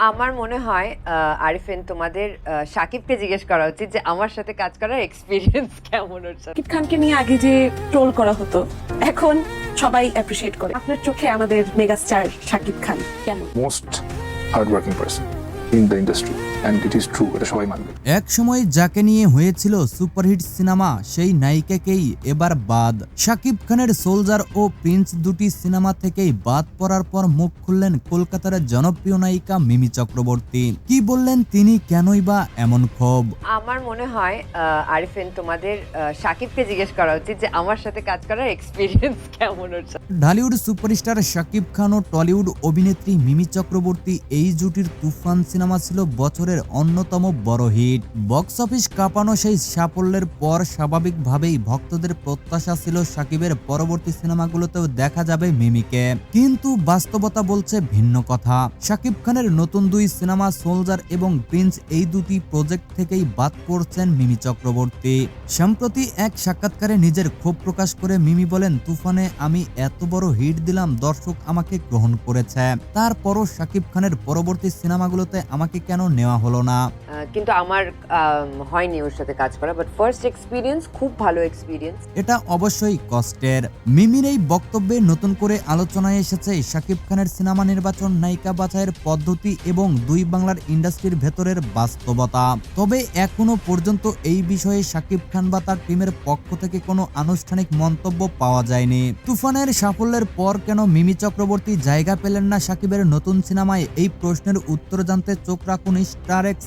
আমার মনে হয় আরিফেন আরিফিন তোমাদের আহ, সাকিবকে জিজ্ঞেস করা উচিত যে আমার সাথে কাজ করার এক্সপিরিয়েন্স কেমন ওর সাকিব শাকিব খানকে নিয়ে আগে যে ট্রোল করা হতো এখন সবাই অ্যাপ্রিসিয়েট করে। আপনার চোখে আমাদের মেগাস্টার সাকিব খান কেন most hardworking person in the industry and it is true এটা সবাই মানবে। এক সময় যাকে নিয়ে হয়েছিল সুপারহিট সিনেমা সেই নায়িকাকেই এবার বাদ। শাকিব খানের সোলজার ও প্রিন্স দুটি সিনেমা থেকেই বাদ পড়ার পর মুখ খুললেন কলকাতার জনপ্রিয় নায়িকা মিমি চক্রবর্তী। কি বললেন তিনি কেনই বা এমন ক্ষোভ? আমার মনে হয় আরিফিন তোমাদের আহ, সাকিবকে জিজ্ঞেস করা উচিত যে আমার সাথে কাজ করার এক্সপিরিয়েন্স কেমন সাথে ঢালিউড সুপারস্টার শাকিব খান ও টলিউড অভিনেত্রী মিমি চক্রবর্তী এই জুটির তুফান সিনেমা ছিল বছরের অন্যতম বড় হিট। বক্স অফিস কাঁপানো সেই সাফল্যের পর স্বাভাবিকভাবেই ভক্তদের প্রত্যাশা ছিল সাকিবের পরবর্তী সিনেমাগুলোতেও দেখা যাবে মিমিকে। কিন্তু বাস্তবতা বলছে ভিন্ন কথা। শাকিব খানের নতুন দুই সিনেমা সোলজার এবং প্রিন্স এই দুটি প্রজেক্ট থেকেই বাদ পড়ছেন মিমি চক্রবর্তী। সম্প্রতি এক সাক্ষাৎকারে নিজের ক্ষোভ প্রকাশ করে মিমি বলেন, তুফানে আমি এত বড় হিট দিলাম, দর্শক আমাকে গ্রহণ করেছে। তারপরও শাকিব খানের পরবর্তী সিনেমাগুলোতে আমাকে কেন নেওয়া হলো না? কিন্তু আমার হয়নি ওর সাথে কাজ করা বাট ফার্স্ট এক্সপিরিয়েন্স খুব ভালো এক্সপিরিয়েন্স এটা অবশ্যই কষ্টের। মিমির এই বক্তব্যে নতুন করে আলোচনায় এসেছে শাকিব খানের সিনেমা নির্বাচন, নায়িকা বাছাইয়ের পদ্ধতি এবং দুই বাংলার ইন্ডাস্ট্রির ভেতরের বাস্তবতা। তবে এখনও পর্যন্ত এই বিষয়ে শাকিব খান বা তার টিমের পক্ষ থেকে কোনো আনুষ্ঠানিক মন্তব্য পাওয়া যায়নি। তুফানের সাফল্যের পর কেন মিমি চক্রবর্তী জায়গা পেলেন না শাকিবের নতুন সিনেমায়? এই প্রশ্নের উত্তর জানতে চোখ রাখুন স্টার এক্স